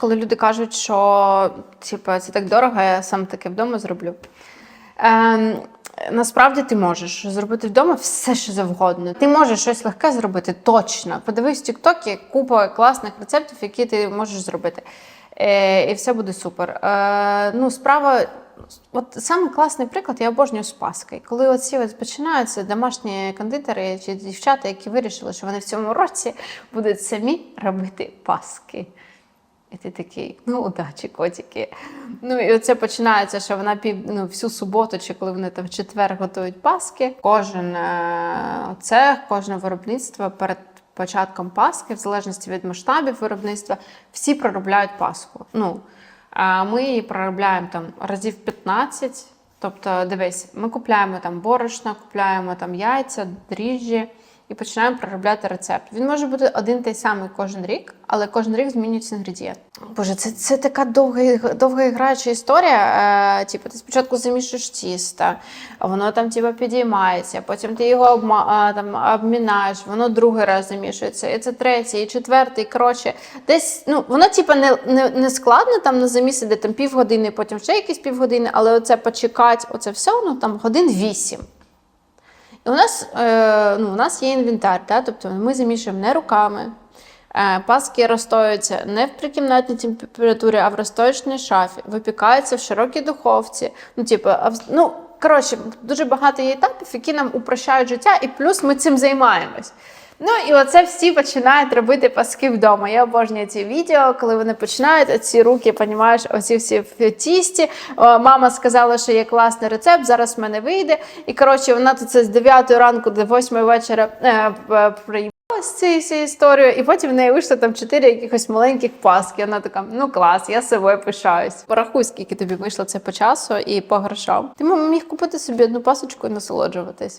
Коли люди кажуть, що типу, це так дорого, я сам таке вдома зроблю. Ем, насправді ти можеш зробити вдома все, що завгодно. Ти можеш щось легке зробити точно. Подивись в TikTok, купа класних рецептів, які ти можеш зробити. Е, і все буде супер. Е, ну, справа. От саме класний приклад, я обожнюю з Паски. Коли оці от починаються домашні кондитери чи дівчата, які вирішили, що вони в цьому році будуть самі робити паски. І ти такий, ну удачі, котики. Ну і оце починається, що вона пів ну, всю суботу, чи коли вони там в четвер готують паски. Кожен е, цех, кожне виробництво перед початком паски, в залежності від масштабів виробництва, всі проробляють паску. Ну, а ми її проробляємо там разів 15. Тобто, дивись, ми купляємо там борошно, купляємо там яйця, дріжджі і починаємо проробляти рецепт. Він може бути один той самий кожен рік, але кожен рік змінюється інгредієнт. Боже, це, це така довга, довга граюча історія. Е, типу, ти спочатку замішуєш тісто, воно там типу, підіймається, потім ти його обма, там, обмінаєш, воно другий раз замішується, і це третій, і четвертий. Коротше, десь ну, воно типу, не, не, не складно там на замісі, де там півгодини, потім ще якісь півгодини, але оце почекати, оце все, ну там годин вісім. У нас, е, ну, у нас є інвентар, да? тобто ми замішуємо не руками. Е, паски розстоюються не в прикімнатній температурі, а в розстоячній шафі, випікаються в широкій духовці. Ну, типу, ну, коротше, дуже багато є етапів, які нам упрощають життя, і плюс ми цим займаємось. Ну і оце всі починають робити паски вдома. Я обожнюю ці відео, коли вони починають ці руки, понімаєш, оці всі в тісті. О, мама сказала, що є класний рецепт, зараз в мене вийде. І коротше, вона тут це з 9 ранку до 8 вечора е, п- приїбала з цією історією, і потім в неї вийшло там 4 якихось маленьких паски. Вона така, ну клас, я собою пишаюсь. Порахуй, скільки тобі вийшло це по часу і по грошам. Ти міг купити собі одну пасочку і насолоджуватись.